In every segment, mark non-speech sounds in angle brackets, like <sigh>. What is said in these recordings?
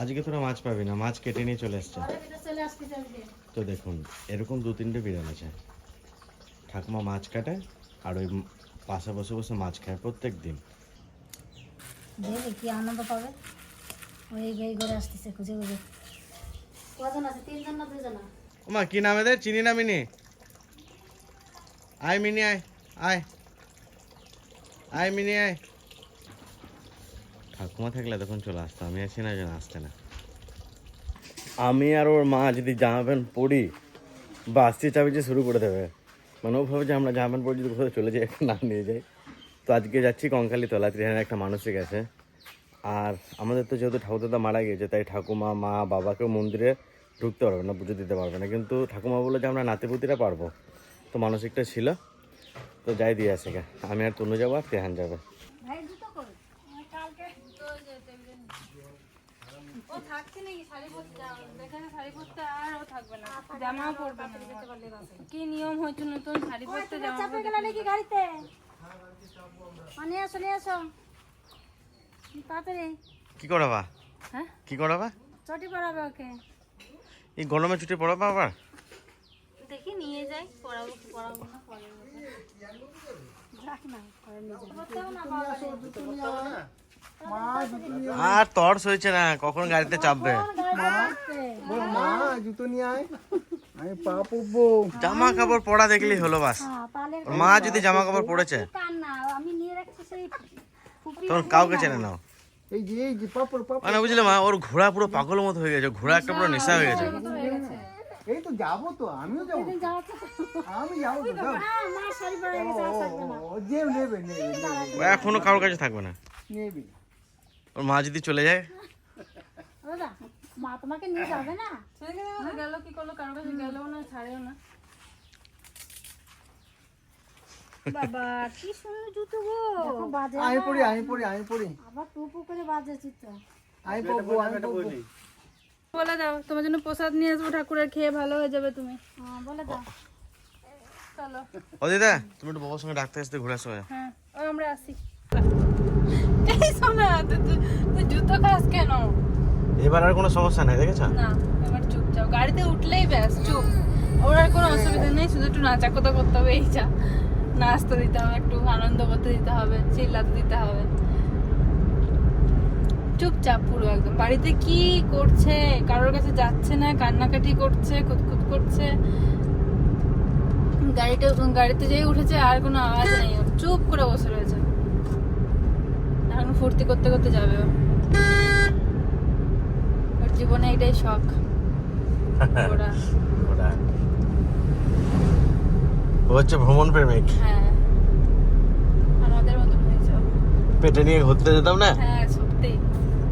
আজকে তোরা মাছ পাবি না মাছ কেটে নিয়ে চলে এসছে তো দেখুন এরকম দু তিনটে বিড়াল আছে। ঠাকুমা মাছ কাটে আর ওই পাশে বসে বসে মাছ খায় প্রত্যেক দিন দেখবে কি আনন্দ পাবে। ওই এই ঘরে আসতেছে খুঁজে খুঁজে। কজন আছে? তিনজন না দুজন ওমা কি নাম এদের? চিনি না মিনি? আয় মিনি আয় আয়। আয় মিনি আয়। ঠাকুমা থাকলে তখন চলে আসতো আমি আছি না যেন আসতে না। আমি আর ওর মা যদি জামা প্যান্ট পরি চাবি শুরু করে দেবে মানে ও ভাবে যে আমরা জামা প্যান্ট পরে যদি কোথাও চলে যাই না নিয়ে যাই। তো আজকে যাচ্ছি কঙ্কালি তলা ত্রিহানের একটা মানসিক আছে। আর আমাদের তো যেহেতু ঠাকুরদাদা মারা গিয়েছে, তাই ঠাকুমা, মা, বাবাকেও মন্দিরে ঢুকতে পারবে না, পুজো দিতে পারবে না। কিন্তু ঠাকুমা বলে যে আমরা নাতিপুতিরা পারব। তো মানসিকটা ছিল। তো যাই দিয়ে আসে আমি আর তনু যাব আর তেহান যাবে ভাই দুটো করে কালকে ও থাকছে নাকি শাড়ি পরতে যেখানে শাড়ি পরতে আর ও থাকবে না জামাও পরবে না কি নিয়ম হয়েছে নতুন শাড়ি পরতে গাড়িতে? আসো নিয়ে আসো। তাড়াতাড়ি। কি করাবা? হ্যাঁ? কি করাবা? চটি পড়াবে ওকে। এই গরমে ছুটি পড়াবা আবার? দেখি নিয়ে যাই পড়াবো কি পড়াবো না পরে যাক না নিয়ে যাবে আর তর্স হয়েছে না, কখন গাড়িতে চাপবে? মা জুতো নিয়ে জামা কাপড় পরা দেখলেই হলো বাস। মা যদি জামা কাপড় ফুপি তখন কাউকে চেনে নাও। মানে বুঝলে মা, ওর ঘোড়া পুরো পাগলের মতো হয়ে গেছে, ঘোড়া একটা পুরো নেশা হয়ে গেছে। এই তো যাব তো আমিও যাব এখনও কারোর কাছে থাকবে না। ওর মা যদি চলে যায়? মা তোমাকে নিয়ে যাবে না? গেল কি করল কারোর কাছে গেলেও না ছাড়েও না। বাবা কি সুন্দর জুতো গো। দেখো পড়ি আমি পড়ি আমি পড়ি। আবার টুপু করে বাজে চিত্র আমি পড়ব আমি পড়ব বলে দাও তোমার জন্য প্রসাদ নিয়ে আসব ঠাকুরের খেয়ে ভালো হয়ে যাবে তুমি। হ্যাঁ বলে দাও। চলো। ও দিদা তুমি একটু বাবার সঙ্গে ডাক্তার আসতে ঘুরে আসো। হ্যাঁ আমরা আসি। এই শোনা তুই জুতো খাস কেন? এবার আর কোনো সমস্যা নাই দেখেছ? না এবার চুপ যাও গাড়িতে উঠলেই ব্যাস চুপ। ওর আর কোনো অসুবিধা নেই শুধু একটু নাচা কথা করতে হবে এই নাচতে দিতে হবে একটু আনন্দ করতে দিতে হবে চিল্লাতে দিতে হবে। চুপচাপ পুরো একদম। বাড়িতে কি করছে? কারোর কাছে যাচ্ছে না কান্নাকাটি করছে খুঁতখুত করছে। গাড়িটা গাড়িতে যেই উঠেছে আর কোনো আওয়াজ নেই। চুপ করে বসে রয়েছে। ফুর্তি করতে করতে যাবে। ওর জীবনে এটাই শখ। <laughs> ওরা ওরা ও হচ্ছে ভ্রমণ প্রেমিক। হ্যাঁ। আমাদের মতো হয়েছে। পেটে নিয়ে ঘুরতে যেতাম না? হ্যাঁ সত্যি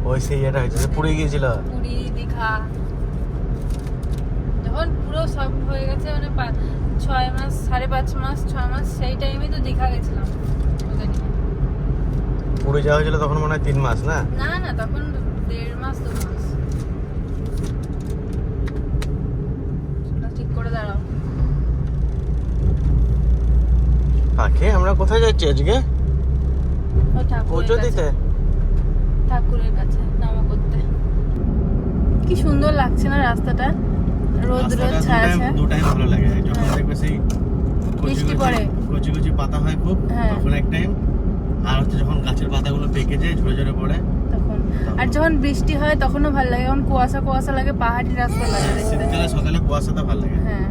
ওই সেই এটা হয়েছে পুড়ে গিয়েছিল। পুরী দীঘা। যখন পুরো সব হয়ে গেছে মানে ছয় মাস সাড়ে পাঁচ মাস ছয় মাস সেই টাইমে তো দীঘা গেছিলাম। পুড়ে যাওয়া হয়েছিল তখন মনে হয় তিন মাস না? না না তখন দেড় মাস দু মাস। ঠিক করে দাঁড়াও। পাখি আমরা কোথায় যাচ্ছি আজকে? পুজো কাছে। দিতে। ঠাকুরের কাছে নামা করতে। কি সুন্দর লাগছে না রাস্তাটা? রোদ রোদ ছায়া ছায়া। দুটাই ভালো লাগে। যখন হ্যাঁ। দেখবে সেই কচি বৃষ্টি কচি- পড়ে। কচি কচি পাতা হয় খুব হ্যাঁ। তখন এক টাইম আর হচ্ছে যখন গাছের পাতাগুলো পেকে যায় ঝরে ঝরে পড়ে তখন। আর যখন বৃষ্টি হয় তখনও ভালো লাগে। যখন কুয়াশা কুয়াশা লাগে পাহাড়ি রাস্তা লাগে শীতকালে সকালে কুয়াশাটা ভালো লাগে। হ্যাঁ।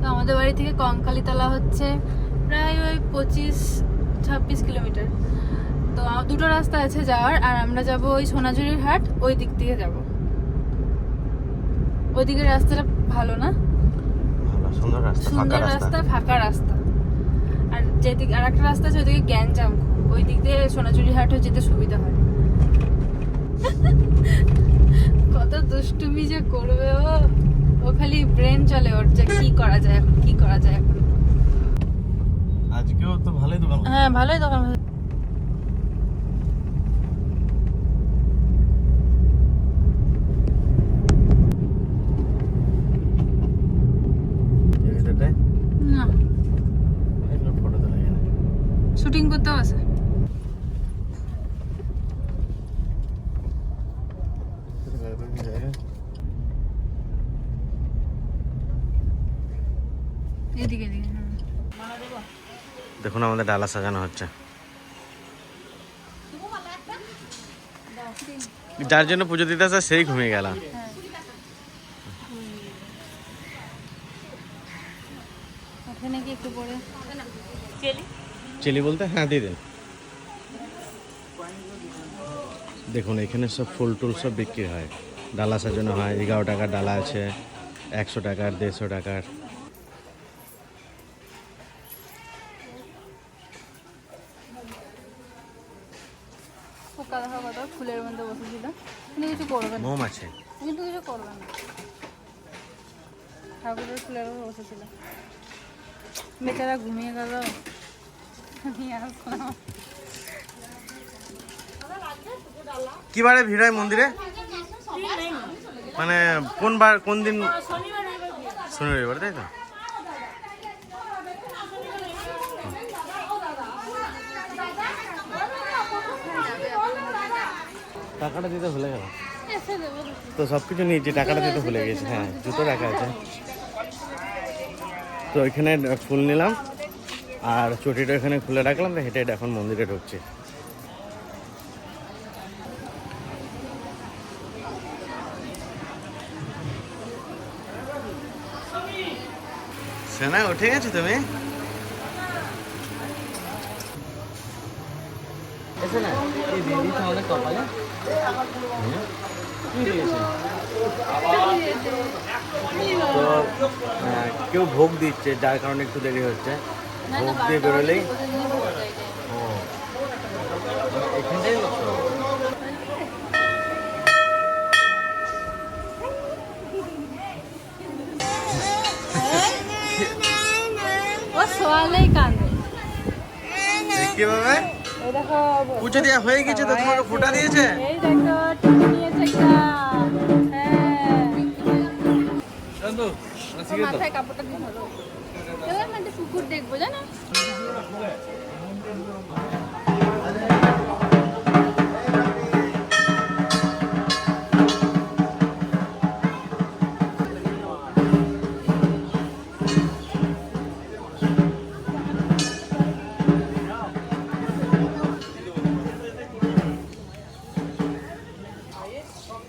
তো আমাদের বাড়ি থেকে কঙ্কালীতলা হচ্ছে প্রায় ওই পঁচিশ ছাব্বিশ কিলোমিটার। তো দুটো রাস্তা আছে যাওয়ার আর আমরা যাব ওই সোনাঝুরির হাট ওই দিক থেকে যাব। ওই দিকের রাস্তাটা ভালো না? সুন্দর রাস্তা সুন্দর রাস্তা। রাস্তা ফাঁকা রাস্তা। আর যেদিকে আর একটা রাস্তা আছে ওইদিকে গ্যাঞ্জাম ওই দিক দিয়ে সোনাঝুরি হাটও যেতে সুবিধা হয়। <laughs> কত দুষ্টুমি যে করবে ও। ও খালি ব্রেন চলে ওর যে কি করা যায় এখন কি করা যায় এখন। আজকেও তো ভালোই দোকান। হ্যাঁ ভালোই দোকান এই ভিতরটায় না এগুলো ফটো তো লাগে না শুটিং করতে তো আছে এদিকে হ্যাঁ। দেখুন আমাদের ডালা সাজানো হচ্ছে। যার জন্য পুজো দিতে আসে সেই ঘুমিয়ে গেল চিলি বলতে হ্যাঁ দিয়ে দিন। দেখুন এখানে সব ফুল টুল সব বিক্রি হয়। ডালা সাজানো হয় এগারো টাকার ডালা আছে একশো টাকার দেড়শো টাকার পোকা দেখা কথা ফুলের মধ্যে বসেছিল কিন্তু কিছু করবে না মোম আছে কিন্তু কিছু করবে না ঠাকুরের ফুলের উপর বসেছিল বেচারা ঘুমিয়ে গেল। কি বারে ভিড় হয় মন্দিরে? মানে কোন বার কোন দিন শনিবার রবিবার তাই তো? টাকাটা দিতে ভুলে গেল তো সব কিছু নিয়েছি টাকাটা দিতে ভুলে গেছি হ্যাঁ জুতো রাখা আছে। তো এখানে ফুল নিলাম। আর চটিটা এখানে খুলে রাখলাম তো হেঁটে এখন মন্দিরে ঢুকছি। সেনা, উঠে গেছো তুমি? এসে না এই দিদি কপালে? তো কেউ ভোগ দিচ্ছে যার কারণে একটু দেরি হচ্ছে। ভোগ দিয়ে বেরোলেই ও। এখানটাই পুজো দেওয়া হয়ে গেছে তো তোমাকে ফোটা দিয়েছে? এই দেখো নিয়েছে একটা ওর মাথায় কাপড়টা দিয়ে ধরো। এবার আমি কুকুর দেখব জানো?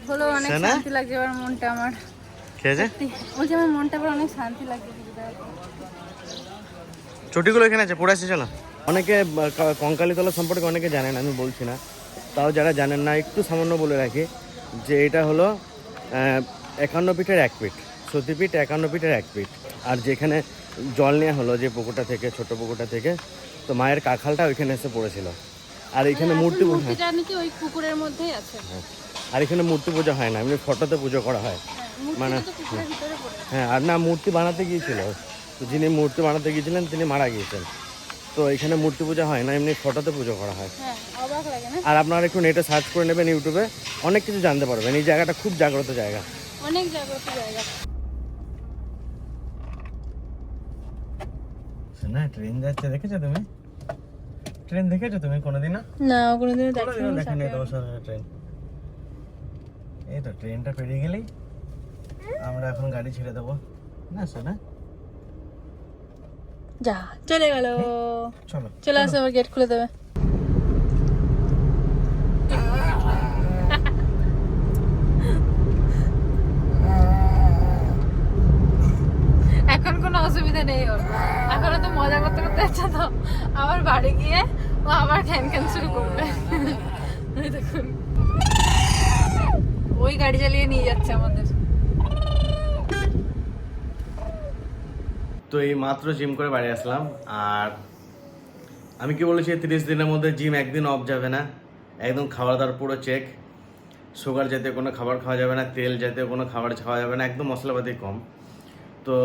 হলো অনেক শান্তি লাগছে এবার মনটা আমার। খেয়েছে? বলছি আমার মনটা আবার অনেক শান্তি লাগছে চটিগুলো এখানে আছে পড়ে আসছে চলো। অনেকে কঙ্কালীতলা সম্পর্কে অনেকে জানেন আমি বলছি না। তাও যারা জানেন না একটু সামান্য বলে রাখি যে এটা হলো একান্ন পিঠের এক পিঠ সতীপীঠ একান্ন পিঠের এক পিঠ। আর যেখানে জল নেওয়া হলো যে পুকুরটা থেকে ছোট পুকুরটা থেকে তো মায়ের কাখালটা ওইখানে এসে পড়েছিল। আর এখানে মূর্তি পূজা নাকি ওই পুকুরের মধ্যেই আছে। আর এখানে মূর্তি পূজা হয় না এমনি ফটোতে পুজো করা হয়। হ্যাঁ, মানে। হ্যাঁ আর না মূর্তি বানাতে গিয়েছিল। তো যিনি মূর্তি বানাতে গিয়েছিলেন তিনি মারা গিয়েছেন। তো এখানে মূর্তি পূজা হয় না এমনি ফটোতে পুজো করা হয়। হ্যাঁ অবাক লাগে না? আর আপনারা একটু নেটে সার্চ করে নেবেন ইউটিউবে অনেক কিছু জানতে পারবেন। এই জায়গাটা খুব জাগ্রত জায়গা। অনেক জাগ্রত জায়গা। না ট্রেন যাচ্ছে দেখেছ তুমি? ট্রেন দেখেছ তুমি কোনোদিনও? না কোনোদিনও কোনোদিনও দেখেনি। ট্রেন এই তো ট্রেনটা পেরিয়ে গেলেই আমরা এখন গাড়ি ছেড়ে দেবো। না শোনা যা চলে গেল। চলো চলে আসো আবার গেট খুলে দেবে। এখন কোনো অসুবিধা নেই ওর। এখন তো মজা করতে করতে যাচ্ছে তো। আবার বাড়ি গিয়ে ও আবার খ্যান খ্যান শুরু করবে। দেখুন। ওই গাড়ি চালিয়ে নিয়ে যাচ্ছে আমাদের। তো এই মাত্র জিম করে বাড়ি আসলাম। আর আমি কি বলেছি, তিরিশ দিনের মধ্যে জিম একদিন অফ যাবে না। একদম খাওয়া দাওয়ার পুরো চেক সুগার জাতীয় কোনো খাবার খাওয়া যাবে না, তেল জাতীয় কোনো খাবার খাওয়া যাবে না, একদম মশলাপাতি কম। তো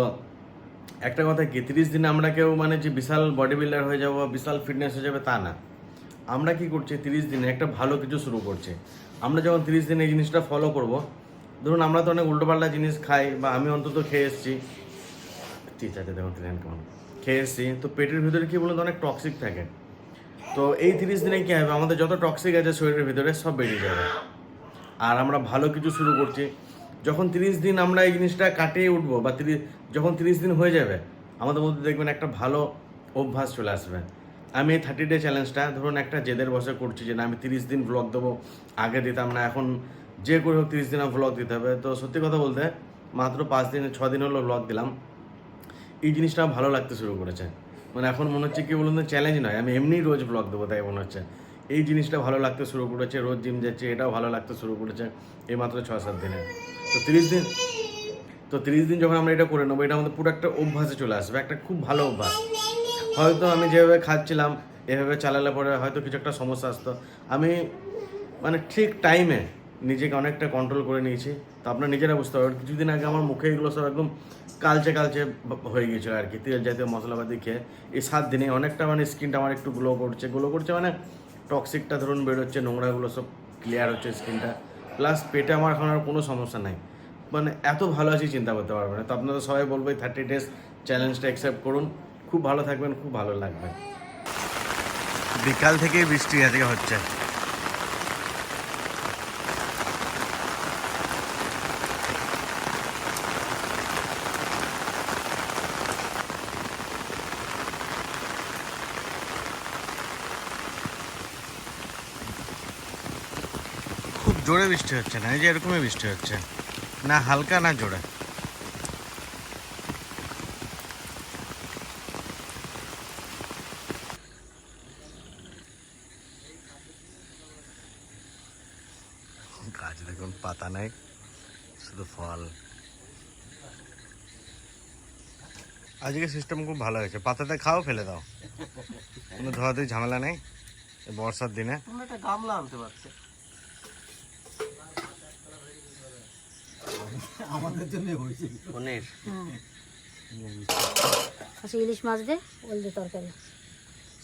একটা কথা কি, তিরিশ দিনে আমরা কেউ মানে যে বিশাল বডি বিল্ডার হয়ে যাব বিশাল ফিটনেস হয়ে যাবে তা না। আমরা কি করছি, তিরিশ দিনে একটা ভালো কিছু শুরু করছি। আমরা যখন তিরিশ দিনে এই জিনিসটা ফলো করব, ধরুন আমরা তো অনেক উল্টোপাল্টা জিনিস খাই বা আমি অন্তত খেয়ে এসেছি আছে দেখুন ট্রেন কেমন। খেয়ে এসেছি তো পেটের ভিতরে কি বলুন তো, অনেক টক্সিক থাকে। তো এই তিরিশ দিনে কী হবে? আমাদের যত টক্সিক আছে শরীরের ভিতরে সব বেরিয়ে যাবে। আর আমরা ভালো কিছু শুরু করছি। যখন তিরিশ দিন আমরা এই জিনিসটা কাটিয়ে উঠবো, বা তিরিশ, যখন তিরিশ দিন হয়ে যাবে, আমাদের মধ্যে দেখবেন একটা ভালো অভ্যাস চলে আসবে। আমি এই থার্টি ডে চ্যালেঞ্জটা ধরুন একটা জেদের বসে করছি যে না, আমি তিরিশ দিন ব্লগ দেবো, আগে দিতাম না, এখন যে করে হোক তিরিশ দিন ব্লগ দিতে হবে। তো সত্যি কথা বলতে, মাত্র পাঁচ দিন ছ দিন হলো ব্লগ দিলাম। এই জিনিসটা ভালো লাগতে শুরু করেছে। মানে এখন মনে হচ্ছে কি বলুন তো চ্যালেঞ্জ নয়। আমি এমনি রোজ ব্লগ দেবো, তাই মনে হচ্ছে। এই জিনিসটা ভালো লাগতে শুরু করেছে, রোজ জিম যাচ্ছে, এটাও ভালো লাগতে শুরু করেছে এই মাত্র ছ সাত দিনে। তো তিরিশ দিন, তো তিরিশ দিন যখন আমরা এটা করে নেব, এটা আমাদের পুরো একটা অভ্যাসে চলে আসবে, একটা খুব ভালো অভ্যাস। হয়তো আমি যেভাবে খাচ্ছিলাম, এভাবে চালালে পরে হয়তো কিছু একটা সমস্যা আসতো। আমি মানে ঠিক টাইমে নিজেকে অনেকটা কন্ট্রোল করে নিয়েছি। তো আপনারা নিজেরা বুঝতে পারবেন। কিছুদিন আগে আমার মুখে এগুলো সব একদম কালচে কালচে হয়ে গিয়েছিল আর কি। তেল জাতীয় মশলাপাতি খেয়ে। এই সাত দিনে অনেকটা মানে স্কিনটা আমার একটু গ্লো করছে। গ্লো করছে মানে টক্সিকটা ধরুন বেরোচ্ছে, নোংরাগুলো সব ক্লিয়ার হচ্ছে স্কিনটা প্লাস পেটে আমার এখন আর কোনো সমস্যা নাই। মানে এত ভালো আছি, চিন্তা করতে পারবেন না। তো আপনারা সবাই বলব এই থার্টি ডেজ চ্যালেঞ্জটা অ্যাকসেপ্ট করুন। খুব ভালো থাকবেন, খুব ভালো লাগবে। বিকাল থেকেই বৃষ্টি আজকে হচ্ছে। জোরে বৃষ্টি হচ্ছে না, এই যে এরকমই বৃষ্টি হচ্ছে। না হালকা, না জোরে। গাছ দেখুন, পাতা নাই, শুধু ফল। আজকে সিস্টেম খুব ভালো হয়েছে। পাতাতে খাও, ফেলে দাও। কোনো ধোয়াধুয়ি, ঝামেলা নেই। বর্ষার দিনে। গামলা আনতে পারছে। আমাদের জন্য হয়েছে। পনির। আচ্ছা ইলিশ মাছ দে ওল দিয়ে তরকারি।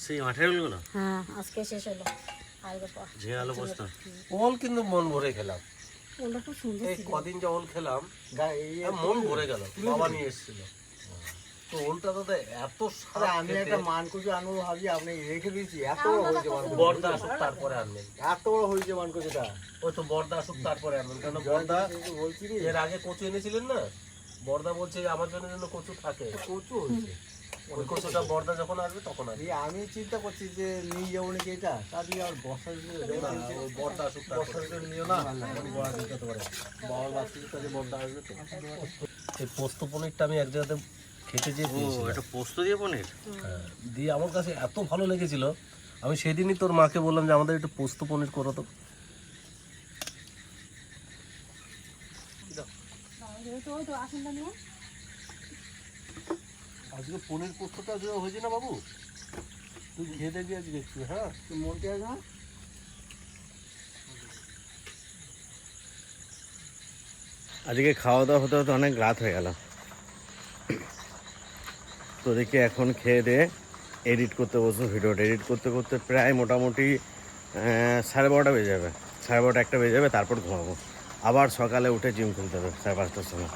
সেই মাঠের ওগুলো হ্যাঁ আজকে শেষ হলো। ওল কিন্তু মন ভরে খেলাম। ওলটা খুব সুন্দর কদিন যা ওল খেলাম মন ভরে গেল। বাবা নিয়ে এসেছিল। তো দাদা এত স্বাদ আমি একটা মানকুচি আনব ভাবি আপনি রেখে দিয়েছি এত বড় হয়েছে বর্দা আসুক তারপরে আনবেন। এত বড় হয়েছে মানকুচিটা। ওই তো বর্দা আসুক তারপরে আনবেন। কারণ বর্দা বলছি এর আগে কচু এনেছিলেন না? বর্দা বলছে আমার জন্য যেন কচু থাকে। কচু হয়েছে। ওই কচুটা বর্দা যখন আসবে তখন আসবে। আমি চিন্তা করছি যে নিয়ে যাব নাকি এটা? তা দিয়ে আর বর্ষার বর্দা আসুক বর্ষার দিনে নিও না। বড় দিতে পারে বাবার বাচ্চাদের কাছে বর্ষা আসবে তো। এই পোস্ত পনিরটা আমি এক জায়গাতে খেতে যেয়ে ও এটা পোস্ত দিয়ে পনির? হ্যাঁ, দিয়ে আমার কাছে এত ভালো লেগেছিল আমি সেদিনই তোর মাকে বললাম যে আমাদের একটু পোস্ত পনির করো তো। আজকে পনির পোস্তটা যে হয়েছে না বাবু? তুই খেয়ে দেখবি আজকে একটু হ্যাঁ? তুই মনকে আছে না আজকে খাওয়া দাওয়া হতে হতে অনেক রাত হয়ে গেল। তো দেখি এখন খেয়ে দিয়ে এডিট করতে বসবো, ভিডিওটা এডিট করতে করতে প্রায় মোটামুটি সাড়ে বারোটা বেজে যাবে। সাড়ে বারোটা একটা বেজে যাবে, তারপর ঘুমাবো। আবার সকালে উঠে জিম খুলতে হবে, সাড়ে পাঁচটার সময়।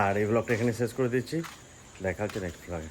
আর এই ব্লগটা এখানে শেষ করে দিচ্ছি। দেখা হচ্ছে নেক্সট ব্লগে